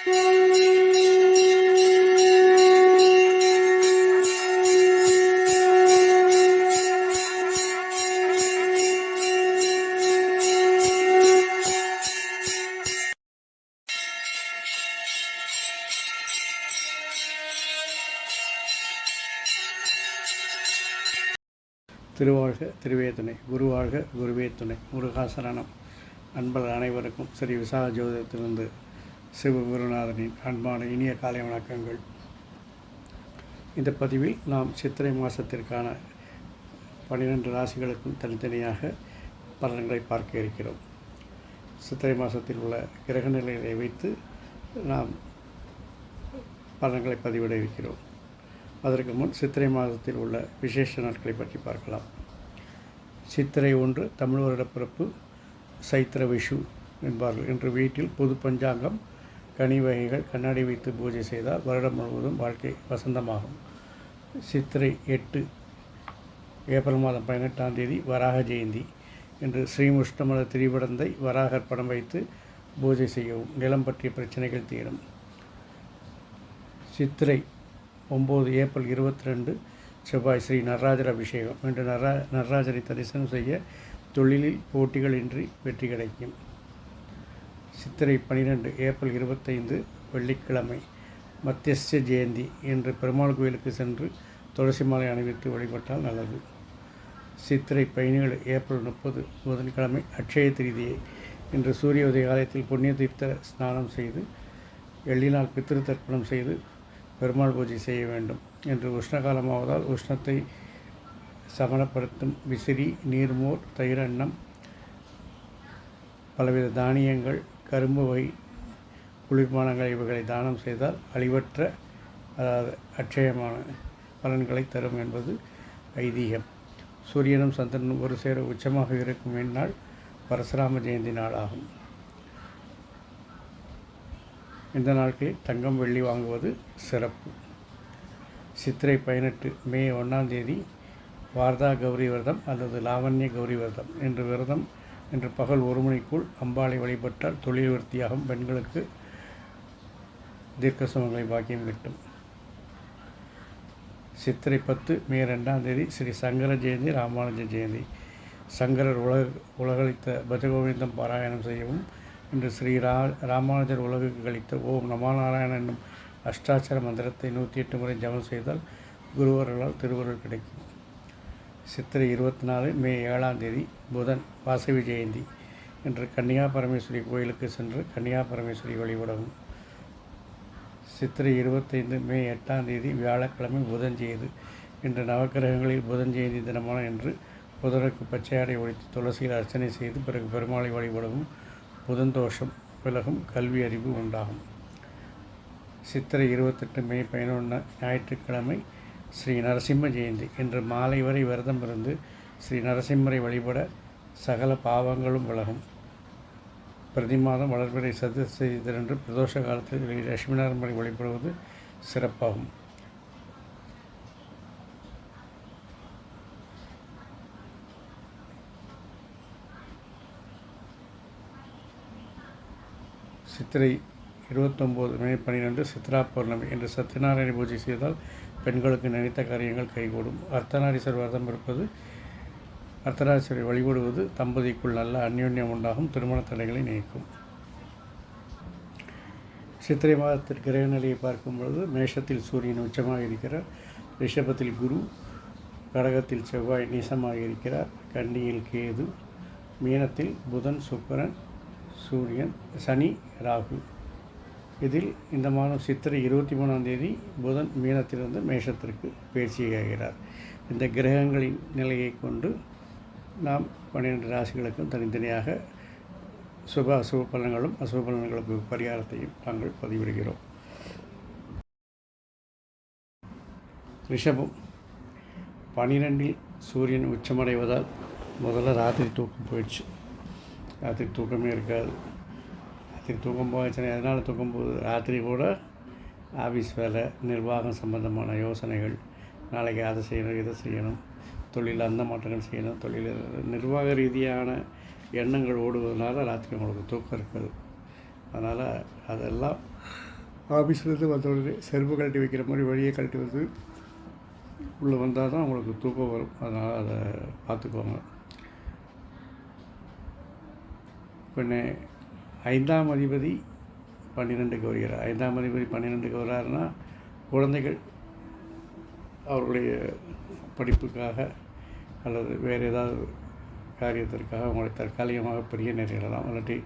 திருவாழ்க திருவேதுணை குருவாழ்க குருவே துணை. முருகாசரணம். அன்பர்கள் அனைவருக்கும் ஸ்ரீ விசாக ஜோதிடத்திலிருந்து சிவகுருநாதனின் அன்பான இனிய காலை வணக்கங்கள். இந்த பதிவில் நாம் சித்திரை மாதத்திற்கான பன்னிரெண்டு ராசிகளுக்கும் தனித்தனியாக பலன்களை பார்க்க இருக்கிறோம். சித்திரை மாதத்தில் உள்ள கிரக நிலைகளை வைத்து நாம் பலன்களை பதிவிட இருக்கிறோம். அதற்கு முன் சித்திரை மாதத்தில் உள்ள விசேஷ நாட்களை பற்றி பார்க்கலாம். சித்திரை ஒன்று தமிழ் வருடப்பிறப்பு சைத்திர விஷு என்பார்கள். இன்று வீட்டில் புது பஞ்சாங்கம் கனி வகைகள் கண்ணாடி வைத்து பூஜை செய்தால் வருடம் முழுவதும் வாழ்க்கை வசந்தமாகும். சித்திரை எட்டு ஏப்ரல் மாதம் பதினெட்டாம் தேதி வராக ஜெயந்தி என்று ஸ்ரீமுஷ்டமல திரிபடந்தை வராகர் படம் வைத்து பூஜை செய்யவும் நிலம் பற்றிய பிரச்சனைகள் தீரும். சித்திரை ஒம்பது ஏப்ரல் இருபத்தி ரெண்டு செவ்வாய் ஸ்ரீ நடராஜர் அபிஷேகம். என்று நடரா நடராஜரை தரிசனம் செய்ய தொழிலில் போட்டிகளின்றி வெற்றி கிடைக்கும். சித்திரை பன்னிரெண்டு ஏப்ரல் இருபத்தைந்து வெள்ளிக்கிழமை மத்தியஸ்த ஜெயந்தி என்று பெருமாள் கோயிலுக்கு சென்று துளசி மாலை அணிவித்து வழிபட்டால் நல்லது. சித்திரை பதினேழு ஏப்ரல் முப்பது புதன்கிழமை அட்சய திருதியை இன்று சூரிய உதய காலத்தில் புண்ணிய தீர்த்த ஸ்நானம் செய்து எள்ளினால் பித்திரு தர்ப்பணம் செய்து பெருமாள் பூஜை செய்ய வேண்டும் என்று உஷ்ணகாலமாவதால் உஷ்ணத்தை சமணப்படுத்தும் விசிறி நீர்மோர் தயிரன்னம் பலவித தானியங்கள் கரும்பு வை குளிர்பானங்கள் இவைகளை தானம் செய்தால் அழிவற்ற அதாவது அட்சயமான பலன்களை தரும் என்பது ஐதீகம். சூரியனும் சந்திரனும் ஒரு சேர உச்சமாக இருக்கும் இந்நாள் பரசுராம ஜெயந்தி நாளாகும் இந்த நாட்களில் தங்கம் வெள்ளி வாங்குவது சிறப்பு. சித்திரை பதினெட்டு மே ஒன்றாம் தேதி வார்தா கௌரி விரதம் அல்லது லாவண்ய கௌரி விரதம் என்று விரதம் இன்று பகல் ஒரு மணிக்குள் அம்பாளை வழிபட்டால் தொழில் விருத்தியாகும். பெண்களுக்கு தீர்க்க சுமங்களை பாக்கியம் கிட்டும். சித்திரை பத்து மே ரெண்டாம் தேதி ஸ்ரீ சங்கர ஜெயந்தி ராமானுஜ ஜெயந்தி. சங்கரர் உலக உலகளித்த பஜகோவிந்தம் பாராயணம் செய்யவும் இன்று ஸ்ரீ ரா ராமானுஜர் உலகுக்கு கழித்த ஓம் நமாநாராயணன் என்னும் அஷ்டாட்சர மந்திரத்தை நூற்றி எட்டு முறை ஜபம் செய்தால் குருவர்களால் திருவருள் கிடைக்கும். சித்திரை இருபத்தி நாலு மே ஏழாம் தேதி புதன் வாசவி ஜெயந்தி இன்று கன்னியா பரமேஸ்வரி கோயிலுக்கு சென்று கன்னியா பரமேஸ்வரி வழிபடவும் சித்திரை இருபத்தைந்து மே எட்டாம் தேதி வியாழக்கிழமை புதன் ஜெயது. இன்று நவக்கிரகங்களில் புதன் ஜெயந்தி தினமான என்று புதனுக்கு பச்சையாடை ஒழித்து துளசியில் அர்ச்சனை செய்து பிறகு பெருமாளை வழிபடவும் புதன் தோஷம் விலகும் கல்வி அறிவு உண்டாகும். சித்திரை இருபத்தெட்டு மே பதினொன்று ஞாயிற்றுக்கிழமை ஸ்ரீ நரசிம்ம ஜெயந்தி. இன்று மாலை வரை விரதம் இருந்து ஸ்ரீ நரசிம்மரை வழிபட சகல பாவங்களும் விலகும். பிரதி மாதம் வளர்பிறை சதுர்த்தி பிரதோஷ காலத்தில் லட்சுமி நாராயணரை வழிபடுவது சிறப்பாகும். சித்திரை இருபத்தொம்போது மே பன்னிரெண்டு சித்ரா பௌர்ணமி. என்று சத்யநாராயண பூஜை செய்தால் பெண்களுக்கு நினைத்த காரியங்கள் கைகூடும். அர்த்தநாரீஸ்வரர் விரதம் இருப்பது அர்த்தநாரீஸ்வரை வழிபடுவது தம்பதிக்குள் நல்ல அந்யோன்யம் உண்டாகும் திருமண தடைகளை நீக்கும். சித்திரை மாதத்திற்கு கிரக நிலையை பார்க்கும் பொழுது மேஷத்தில் சூரியன் உச்சமாக இருக்கிறார். ரிஷபத்தில் குரு கடகத்தில் செவ்வாய் நீசமாக இருக்கிறார். கன்னியில் கேது மீனத்தில் புதன் சுக்கரன் சூரியன் சனி ராகு. இதில் இந்த மாதம் சித்திரை இருபத்தி மூணாம் தேதி புதன் மீனத்திலிருந்து மேஷத்திற்கு பயிற்சியாகிறார் இந்த கிரகங்களின் நிலையை கொண்டு நாம் பன்னிரெண்டு ராசிகளுக்கும் தனித்தனியாக சுப அசுப பலன்களும் அசுப பலன்களுக்கு பரிகாரத்தையும் நாங்கள் பதிவிடுகிறோம். ரிஷபம். பனிரெண்டில் சூரியன் உச்சமடைவதால் முதல்ல ராத்திரி தூக்கம் போயிடுச்சு. ராத்திரி தூக்கமே இருக்காது. ராத்திரி தூக்கம் போயிடுச்சுன்னா எதனால் தூக்கம் போகுது ராத்திரி கூட ஆஃபீஸ் வேலை நிர்வாகம் சம்பந்தமான யோசனைகள் நாளைக்கு அதை செய்யணும் இதை செய்யணும் தொழில் அந்த மாற்றங்கள் செய்யணும் தொழில் நிர்வாக ரீதியான எண்ணங்கள் ஓடுவதனால ராத்திரி உங்களுக்கு தூக்கம் இருக்காது. அதனால் அதெல்லாம் ஆஃபீஸ்லேருந்து வந்தவுடனே செருப்பு கழட்டி வைக்கிற மாதிரி வழியே கழட்டி வந்து உள்ளே வந்தால் தான் உங்களுக்கு தூக்கம் வரும். அதனால் அதை பார்த்துக்கோங்க. பின்னே ஐந்தாம் அதிபதி பன்னிரெண்டுக்கு வருகிறார் ஐந்தாம் அதிபதி பன்னிரெண்டுக்கு வர்றாருன்னா குழந்தைகள் அவர்களுடைய படிப்புக்காக அல்லது வேறு ஏதாவது காரியத்திற்காக அவங்களை தற்காலிகமாக பிரிய நேரிடலாம். இல்லாட்டி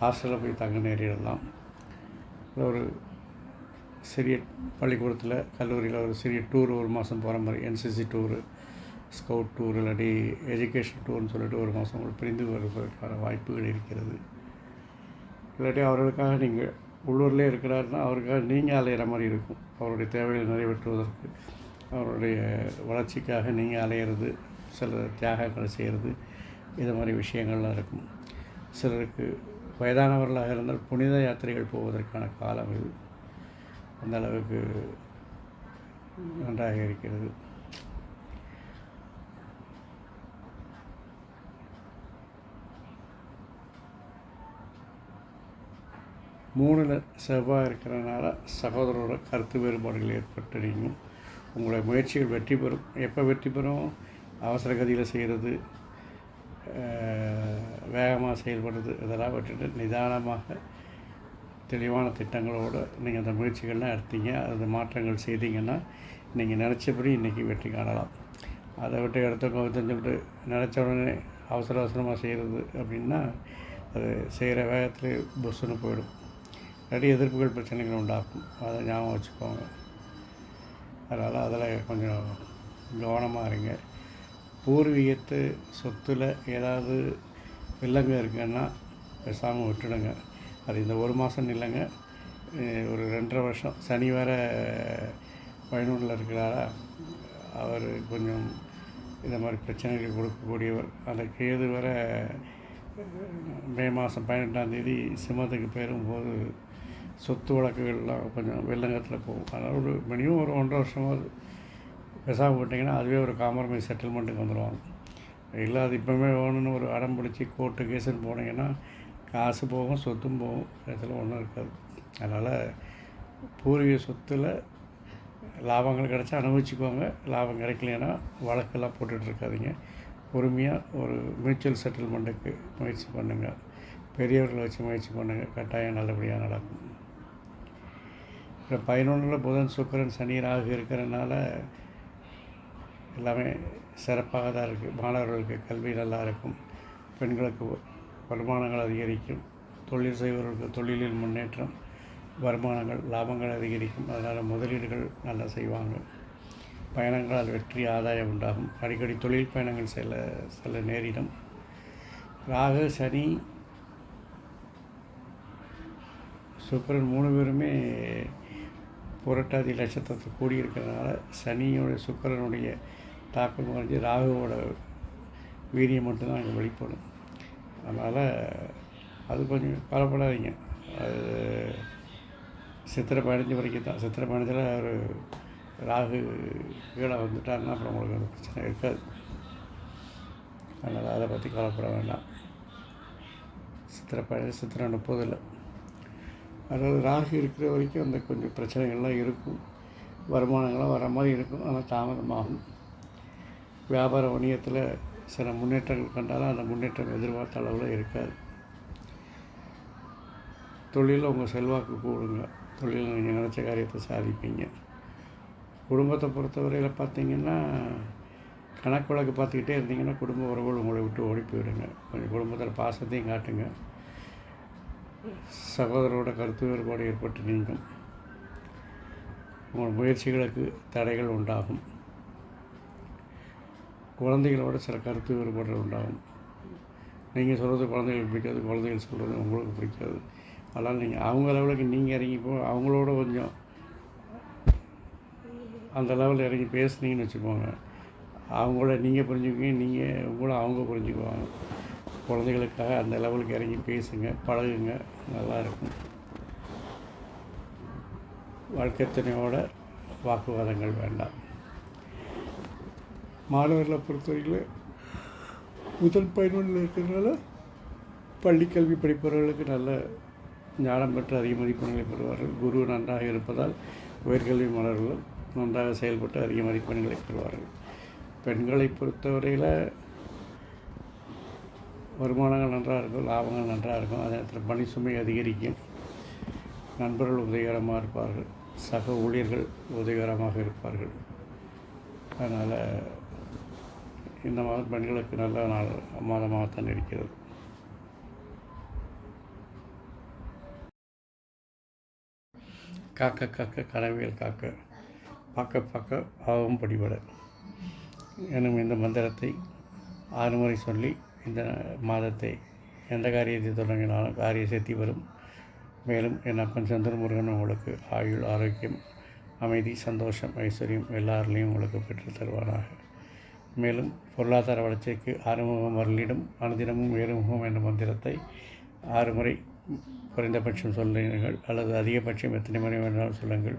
ஹாஸ்டலில் போய் தங்க நேரிடலாம். இல்லை ஒரு சிறிய பள்ளிக்கூடத்தில் கல்லூரியில் ஒரு சிறிய டூர் ஒரு மாதம் போகிற மாதிரி என்சிசி டூரு ஸ்கவுட் டூர் இல்லாட்டி எஜுகேஷன் டூர்னு சொல்லிட்டு ஒரு மாதம் பிரிந்து வருவதற்கான வாய்ப்புகள் இருக்கிறது. இல்லாட்டி அவர்களுக்காக நீங்கள் உள்ளூர்லேயே இருக்கிறாருன்னா அவருக்காக நீங்கள் அலையிற மாதிரி இருக்கும். அவருடைய தேவைகளை நிறைவேற்றுவதற்கு அவருடைய வளர்ச்சிக்காக நீங்கள் அலையிறது சில தியாகங்களை செய்கிறது இது மாதிரி விஷயங்கள்லாம் இருக்கும். சிலருக்கு வயதானவர்களாக இருந்தால் புனித யாத்திரைகள் போவதற்கான காலம் இது அந்த அளவுக்கு நன்றாக இருக்கிறது. மூணில் செவ்வாய் இருக்கிறனால சகோதரோட கருத்து வேறுபாடுகள் ஏற்பட்டு நீங்கும் உங்களுடைய முயற்சிகள் வெற்றி பெறும். எப்போ வெற்றி பெறும்? அவசர கதியில் செய்கிறது வேகமாக செயல்படுறது இதெல்லாம் விட்டுட்டு நிதானமாக தெளிவான திட்டங்களோடு நீங்கள் அந்த முயற்சிகள்லாம் எடுத்தீங்க அது மாற்றங்கள் செய்தீங்கன்னா நீங்கள் நினச்சபடி இன்றைக்கி வெற்றி காணலாம். அதை விட்டு இடத்துக்கு தெரிஞ்சுக்கிட்டு நினச்ச உடனே அவசர அவசரமாக செய்கிறது அப்படின்னா அது செய்கிற வேகத்தில் புஷ்ஷுன்னு போயிடும். நிறைய எதிர்ப்புகள் பிரச்சனைகள் உண்டாகும். அதை ஞாபகம் வச்சுக்கோங்க. அதனால் அதில் கொஞ்சம் கவனமாக இருங்க. பூர்வீகத்து சொத்தில் ஏதாவது வில்லங்க இருக்குன்னா பேசாமல் விட்டுடுங்க. அது இந்த ஒரு மாதம் இல்லைங்க. ஒரு ரெண்டரை வருஷம். சனி வேற பயனூரில் இருக்கிறாரா? அவர் கொஞ்சம் இந்த மாதிரி பிரச்சனைகள் கொடுக்கக்கூடியவர். அந்த கேது வர மே மாதம் பதினெட்டாம் தேதி சிம்மத்துக்கு போயிடும்போது சொத்து வழக்குகள்லாம் கொஞ்சம் வெள்ளங்கத்தில் போகும். அதனால் ஒரு மினிமம் ஒரு ஒன்றரை வருஷமாவது பேசாமல் போட்டிங்கன்னா அதுவே ஒரு காம்ப்ரமைஸ் செட்டில்மெண்ட்டுக்கு வந்துடுவாங்க இல்லை அது இப்போவுமே வேணும்னு ஒரு அடம் பிடிச்சி கோர்ட்டு கேஸுன்னு போனீங்கன்னா காசு போகும் சொத்தும் போகும். இடத்துல ஒன்றும் இருக்காது. அதனால் பூர்வீக சொத்தில் லாபங்கள் கிடச்சா அனுபவிச்சுக்கோங்க. லாபம் கிடைக்கலனா வழக்கெல்லாம் போட்டுட்ருக்காதீங்க பொறுமையாக ஒரு மியூச்சுவல் செட்டில்மெண்ட்டுக்கு முயற்சி பண்ணுங்கள் பெரியவர்களை வச்சு முயற்சி பண்ணுங்கள் கட்டாயம் நல்லபடியாக நடக்கும். அப்புறம் பதினொன்றில் புதன் சுக்கிரன் சனி ராகு இருக்கிறனால எல்லாமே சிறப்பாக தான் இருக்குது மாணவர்களுக்கு கல்வி நல்லா இருக்கும். பெண்களுக்கு வருமானங்கள் அதிகரிக்கும். தொழில் செய்பவர்களுக்கு தொழிலில் முன்னேற்றம் வருமானங்கள் லாபங்கள் அதிகரிக்கும். அதனால் முதலீடுகள் நல்லா செய்வாங்க. பயணங்களால் வெற்றி ஆதாயம் உண்டாகும். அடிக்கடி தொழில் பயணங்கள் செல்ல செல்ல நேரிடும். ராகு சனி சுக்கிரன் மூணு பேருமே புரட்டாதி நட்சத்திரத்தை கூடியிருக்கிறதுனால சனியோடைய சுக்கிரனுடைய தாக்கம் குறைஞ்சி ராகுவோட வீரியம் மட்டும்தான் அங்கே வெளிப்படும். அதனால் அது கொஞ்சம் கவலைப்படாதீங்க. அது சித்திரை பதினஞ்சு வரைக்கும் தான். சித்திரை பதினஞ்சில் ஒரு ராகு கீழே வந்துட்டாருன்னா அப்புறம் உங்களுக்கு அந்த பிரச்சனை இருக்காது. அதனால் அதை பற்றி கவலைப்பட வேண்டாம். சித்திரை பதினஞ்சு சித்திரை முப்பதில் அதாவது ராகு இருக்கிற வரைக்கும் அந்த கொஞ்சம் பிரச்சனைகள்லாம் இருக்கும். வருமானங்கள்லாம் வர மாதிரி இருக்கும். ஆனால் தாமதமாகும். வியாபார வணிகத்தில் சில முன்னேற்றங்கள் கண்டாலும் அந்த முன்னேற்றம் எதிர்பார்த்த அளவில் இருக்காது. தொழிலில் உங்கள் செல்வாக்கு கூடுங்க. தொழிலில் நீங்கள் நினச்ச காரியத்தை சாதிப்பீங்க. குடும்பத்தை பொறுத்தவரையில் பார்த்தீங்கன்னா கணக்கு வழக்கு பார்த்துக்கிட்டே இருந்தீங்கன்னா குடும்ப உறவுகள் உங்களை விட்டு ஓடி போயிடுங்க. கொஞ்சம் குடும்பத்தில் பாசத்தையும் காட்டுங்க. சகோதரோட கருத்து வேறுபாடு ஏற்பட்டு நீங்கும். உங்கள் முயற்சிகளுக்கு தடைகள் உண்டாகும். குழந்தைகளோட சில கருத்து வேறுபாடுகள் உண்டாகும். நீங்கள் சொல்கிறது குழந்தைகளுக்கு பிடிக்காது குழந்தைகள் சொல்கிறது உங்களுக்கு பிடிக்காது. அதனால் நீங்கள் அவங்க லெவலுக்கு நீங்கள் இறங்கி போ அவங்களோட கொஞ்சம் அந்த லெவலில் இறங்கி பேசுனீங்கன்னு வச்சுக்கோங்க. அவங்கள நீங்கள் புரிஞ்சுக்குவீங்க நீங்கள் உங்களை அவங்க புரிஞ்சுக்குவாங்க. குழந்தைகளுக்காக அந்த லெவலுக்கு இறங்கி பேசுங்க பழகுங்க. நல்லாயிருக்கும். வாழ்க்கை துணையோட வாக்குவாதங்கள் வேண்டாம். மாணவர்களை பொறுத்தவரையில் முதல் பதினொன்றில் இருக்கிறதுனால பள்ளி கல்வி படிப்பவர்களுக்கு நல்ல ஞானம் பெற்று அதிக மதிப்பெண்களை பெறுவார்கள். குரு நன்றாக இருப்பதால் உயர்கல்வி மாணவர்கள் நன்றாக செயல்பட்டு அதிக மதிப்பெண்களை பெறுவார்கள். பெண்களை பொறுத்தவரையில் வருமானங்கள் நன்றாக இருக்கும் லாபங்கள் நன்றாக இருக்கும். அதே நேரத்தில் பணி சுமை அதிகரிக்கும். நண்பர்கள் உதவிகரமாக இருப்பார்கள். சக ஊழியர்கள் உதவிகரமாக இருப்பார்கள். அதனால் இந்த மாதம் பெண்களுக்கு நல்ல நாள் மாதமாகத்தான் இருக்கிறது. காக்க காக்க கனவியல் காக்க பார்க்க பார்க்க பாவம் படிபட எனும் இந்த மந்திரத்தை ஆறு முறை சொல்லி இந்த மாதத்தை எந்த காரியத்தை தொடங்கினாலும் காரிய சித்தி வரும். மேலும் என் அப்பன் சந்திரமுருகன் உங்களுக்கு ஆயுள் ஆரோக்கியம் அமைதி சந்தோஷம் ஐஸ்வர்யம் எல்லாருலேயும் உங்களுக்கு பெற்று தருவாராக. மேலும் பொருளாதார வளர்ச்சிக்கு ஆறுமுகம் அருளிடும் அனுதினமும் ஏறுமுகம் என்ற மந்திரத்தை ஆறு முறை குறைந்தபட்சம் சொல்லுங்கள் அல்லது அதிகபட்சம் எத்தனை முறை வேண்டாலும் சொல்லுங்கள்.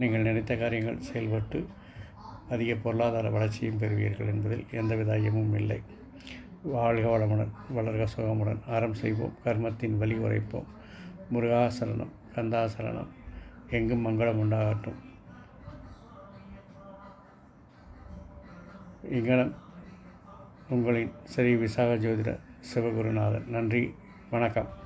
நீங்கள் நினைத்த காரியங்கள் செயல்பட்டு அதிக பொருளாதார வளர்ச்சியும் பெறுவீர்கள் என்பதில் எந்தவித ஐயமும் இல்லை. வாழ்க வளமுடன் வளர்க சுகமுடன். அறம் செய்வோம் கர்மத்தின் வழி உரைப்போம். முருகாசரணம் கந்தாசரணம் எங்கும் மங்களம் உண்டாகட்டும். இங்கனம் உங்களின் ஸ்ரீ விசாக ஜோதிட சிவகுருநாதன் நன்றி வணக்கம்.